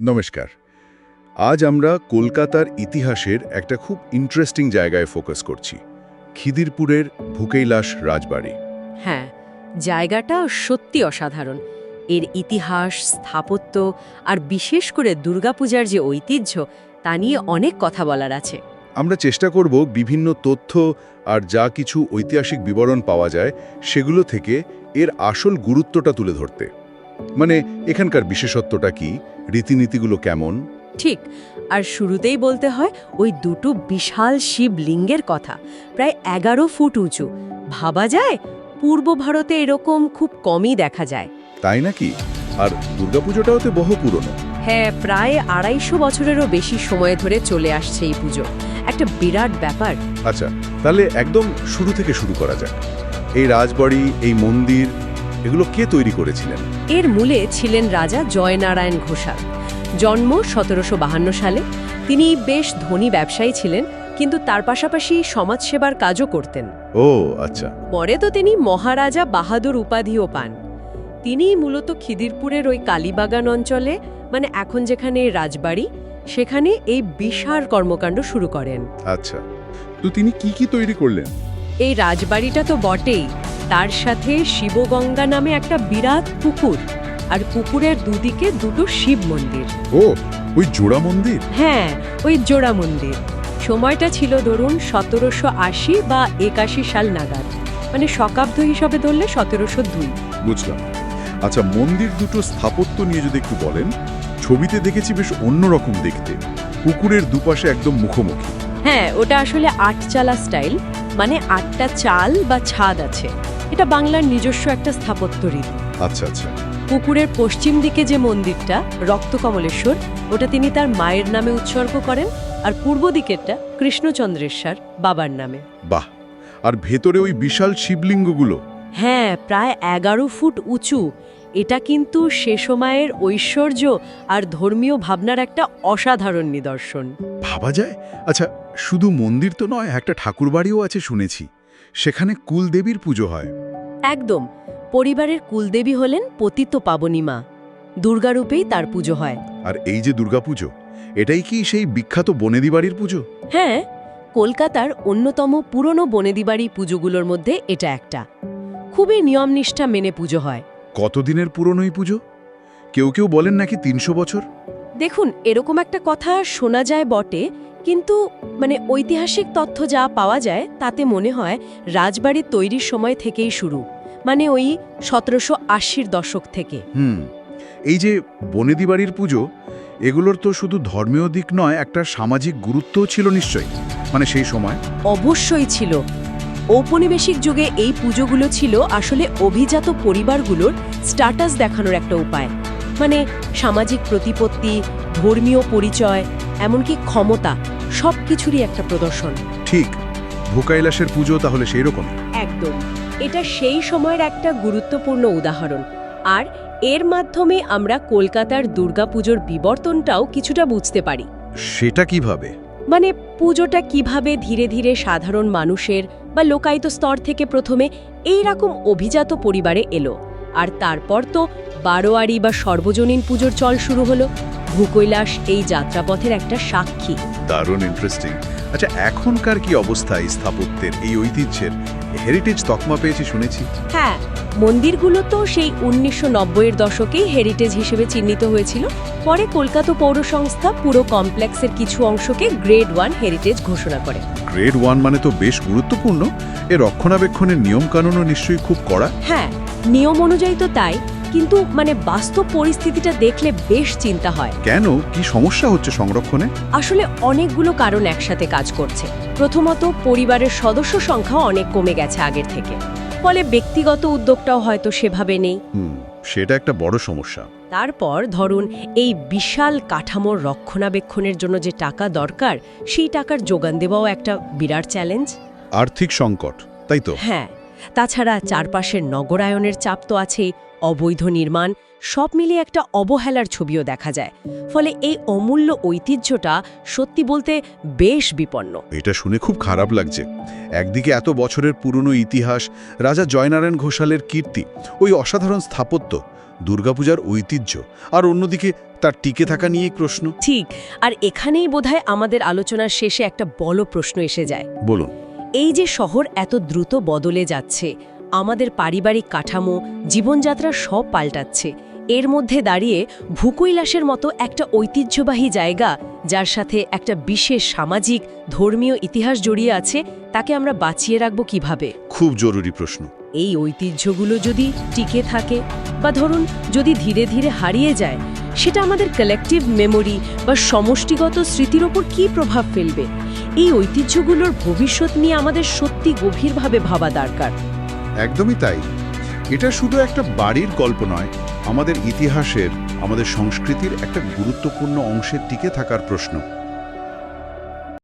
নমস্কার। আজ আমরা কলকাতার ইতিহাসের একটা খুব ইন্টারেস্টিং জায়গায় ফোকাস করছি খিদিরপুরের ভুকেইলাস রাজবাড়ি। হ্যাঁ জায়গাটা সত্যি অসাধারণ। এর ইতিহাস স্থাপত্য আর বিশেষ করে দুর্গাপূজার যে ঐতিহ্য তা নিয়ে অনেক কথা বলার আছে। আমরা চেষ্টা করব বিভিন্ন তথ্য আর যা কিছু ঐতিহাসিক বিবরণ পাওয়া যায় সেগুলো থেকে এর আসল গুরুত্বটা তুলে ধরতে। মানে এখানকার বিশেষত্বটা কি? রীতিনীতিগুলো কেমন? ঠিক আর শুরুতেই বলতে হয় ওই দুটো বিশাল শিবলিঙ্গের কথা। প্রায় এগারো ফুট উঁচু। ভাবা যায় পূর্ব ভারতে এরকম খুব কমই দেখা যায়। তাই নাকি? আর দুর্গাপুজোটাও তো বহু পুরনো। হ্যাঁ প্রায় আড়াইশো বছরেরও বেশি সময় ধরে চলে আসছে এই পুজো। একটা বিরাট ব্যাপার। আচ্ছা তাহলে একদম শুরু থেকে শুরু করা যাক। এই রাজবাড়ি এই মন্দির এগুলো কে তৈরি করেছিলেন? এর মূলে ছিলেন রাজা জয়নারায়ণ ঘোষাল। জন্ম সতেরোশো সালে। তিনি বেশ ধনী ব্যবসায়ী ছিলেন কিন্তু তার পাশাপাশি সমাজসেবার কাজও করতেন। ও আচ্ছা। পরে তো তিনি মহারাজা বাহাদুর উপাধিও পান। তিনি মূলত খিদিরপুরের ওই কালীবাগান অঞ্চলে মানে এখন যেখানে রাজবাড়ি সেখানে এই বিশাল কর্মকাণ্ড শুরু করেন। আচ্ছা। তো তিনি কি কি তৈরি করলেন? এই রাজবাড়িটা তো বটেই। তার সাথে শিবগঙ্গা নামে একটা বিরাট পুকুর আর পুকুরের দুদিকে দুটো শিব মন্দির। ও ওই জোড়া মন্দির? হ্যাঁ ওই জোড়া মন্দির। সময়টা ছিল ধরুন সতেরোশো আশি বা একাশি সাল নাগাদ। মানে শকাব্দ হিসাবে ধরলে সতেরোশো দুই। বুঝলাম। আচ্ছা মন্দির দুটো স্থাপত্য নিয়ে যদি একটু বলেন ছবিতে দেখেছি বেশ অন্যরকম দেখতে। পুকুরের দুপাশে একদম মুখোমুখি। হ্যাঁ ওটা আসলে আটচালা স্টাইল মানে আটটা চাল বা ছাদ আছে। এটা বাংলার নিজস্ব একটা স্থাপত্য রীতি। আচ্ছা আচ্ছা। পুকুরের পশ্চিম দিকে যে মন্দিরটা রক্তকমলেশ্বর ওটা তিনি তার মায়ের নামে উৎসর্গ করেন আর পূর্ব দিকেরটা কৃষ্ণচন্দ্রেশ্বর বাবার নামে। বাহ! আর ভেতরে ওই বিশাল শিবলিঙ্গগুলো? হ্যাঁ প্রায় এগারো ফুট উঁচু। এটা কিন্তু সে সময়ের ঐশ্বর্য আর ধর্মীয় ভাবনার একটা অসাধারণ নিদর্শন। ভাবা যায়? আচ্ছা শুধু মন্দির তো নয় একটা ঠাকুরবাড়িও আছে শুনেছি। সেখানে কুলদেবীর পুজো হয়। একদম পরিবারের কুলদেবী হলেন পতিত পাবনী মা। দুর্গারূপেই তার পুজো হয়। আর এই যে দুর্গাপুজো এটাই কি সেই বিখ্যাত বনেদি বাড়ির পুজো? হ্যাঁ কলকাতার অন্যতম পুরনো বনেদিবাড়ি পুজোগুলোর মধ্যে এটা একটা। খুবই নিয়মনিষ্ঠা মেনে পুজো হয়। কতদিনের পুরনো এই পুজো? কেউ কেউ বলেন নাকি তিনশো বছর? দেখুন এরকম একটা কথা শোনা যায় বটে কিন্তু মানে ঐতিহাসিক তথ্য যা পাওয়া যায় তাতে মনে হয় রাজবাড়ি তৈরির সময় থেকেই শুরু। মানে ওই সতেরোশো আশির দশক থেকে। হুম এই যে বনেদি বাড়ির পুজো এগুলোর তো শুধু ধর্মীয় দিক নয় একটা সামাজিক গুরুত্বও ছিল নিশ্চয়ই মানে সেই সময়। অবশ্যই ছিল। ঔপনিবেশিক যুগে এই পুজোগুলো ছিল আসলে অভিজাত পরিবারগুলোর স্ট্যাটাস দেখানোর একটা উপায়। মানে সামাজিক প্রতিপত্তি ধর্মীয় পরিচয় এমনকি ক্ষমতা সব কিছুরই একটা প্রদর্শন। ঠিক ভুকাইলাসের পুজো তাহলে সেই রকম একদম। এটা সেই সময়ের একটা গুরুত্বপূর্ণ উদাহরণ। আর এর মাধ্যমে আমরা কলকাতার দুর্গাপুজোর বিবর্তনটাও কিছুটা বুঝতে পারি। সেটা কীভাবে? মানে পুজোটা কীভাবে ধীরে ধীরে সাধারণ মানুষের বা লোকায়ত স্তর থেকে প্রথমে এই রকম অভিজাত পরিবারে এলো। আর তারপর তো বারোয়ারি বা সর্বজনীন পুজোর চল শুরু হলো। ভূকৈলাস এই যাত্রাপথের একটা সাক্ষী। দারুণ ইন্টারেস্টিং আচ্ছা এখনকার কি অবস্থা এই স্থাপত্যের এই ঐতিহ্যের? হেরিটেজ তকমা পেয়েছি শুনেছি। হ্যাঁ মন্দিরগুলো তো সেই উনিশশো নব্বইয়ের দশকেই হেরিটেজ হিসেবে চিহ্নিত হয়েছিল। পরে কলকাতা পৌর সংস্থা পুরো কমপ্লেক্সের কিছু অংশকে গ্রেড ওয়ান হেরিটেজ ঘোষণা করে। গ্রেড ওয়ান মানে তো বেশ গুরুত্বপূর্ণ। এর রক্ষণাবেক্ষণের নিয়মকানুনও নিশ্চয়ই খুব কড়া। হ্যাঁ নিয়ম অনুযায়ী তো তাই। কিন্তু মানে বাস্তব পরিস্থিতিটা দেখলে বেশ চিন্তা হয়। কেন? কি সমস্যা হচ্ছে সংরক্ষণে? আসলে অনেকগুলো কারণ একসাথে কাজ করছে। প্রথমত পরিবারের সদস্য সংখ্যা অনেক কমে গেছে আগের থেকে। ফলে ব্যক্তিগত উদ্যোগটাও হয়তো সেভাবে নেই। সেটা একটা বড় সমস্যা। তারপর ধরুন এই বিশাল কাঠামোর রক্ষণাবেক্ষণের জন্য যে টাকা দরকার সেই টাকার যোগান দেওয়াও একটা বিরাট চ্যালেঞ্জ। আর্থিক সংকট তাই তো? হ্যাঁ তাছাড়া চারপাশের নগরায়নের চাপ তো আছেই। অবৈধ নির্মাণ সব মিলিয়ে একটা অবহেলার ছবিও দেখা যায়। ফলে এই অমূল্য ঐতিহ্যটা সত্যি বলতে বেশ বিপন্ন। এটা শুনে খুব খারাপ লাগছে। একদিকে এত বছরের পুরনো ইতিহাস রাজা জয়নারায়ণ ঘোষালের কীর্তি ওই অসাধারণ স্থাপত্য দুর্গাপূজার ঐতিহ্য আর অন্যদিকে তার টিকে থাকা নিয়েই প্রশ্ন। ঠিক আর এখানেই বোধহয় আমাদের আলোচনার শেষে একটা বড় প্রশ্ন এসে যায়। বলুন। এই যে শহর এত দ্রুত বদলে যাচ্ছে আমাদের পারিবারিক কাঠামো জীবনযাত্রা সব পাল্টাচ্ছে। এর মধ্যে দাঁড়িয়ে ভূকৈলাসের মতো একটা ঐতিহ্যবাহী জায়গা যার সাথে একটা বিশেষ সামাজিক ধর্মীয় ইতিহাস জড়িয়ে আছে তাকে আমরা বাঁচিয়ে রাখব কীভাবে? খুব জরুরি প্রশ্ন। এই ঐতিহ্যগুলো যদি টিকে থাকে বা ধরুন যদি ধীরে ধীরে হারিয়ে যায় সেটা আমাদের কালেকটিভ মেমোরি বা সমষ্টিগত স্মৃতির ওপর কী প্রভাব ফেলবে? এই ঐতিহ্যগুলোর ভবিষ্যৎ নিয়ে আমাদের সত্যি গভীরভাবে ভাবা দরকার। একদমই তাই। এটা শুধু একটা বাড়ির গল্প নয়, আমাদের ইতিহাসের, আমাদের সংস্কৃতির একটা গুরুত্বপূর্ণ অংশের টিকে থাকার প্রশ্ন।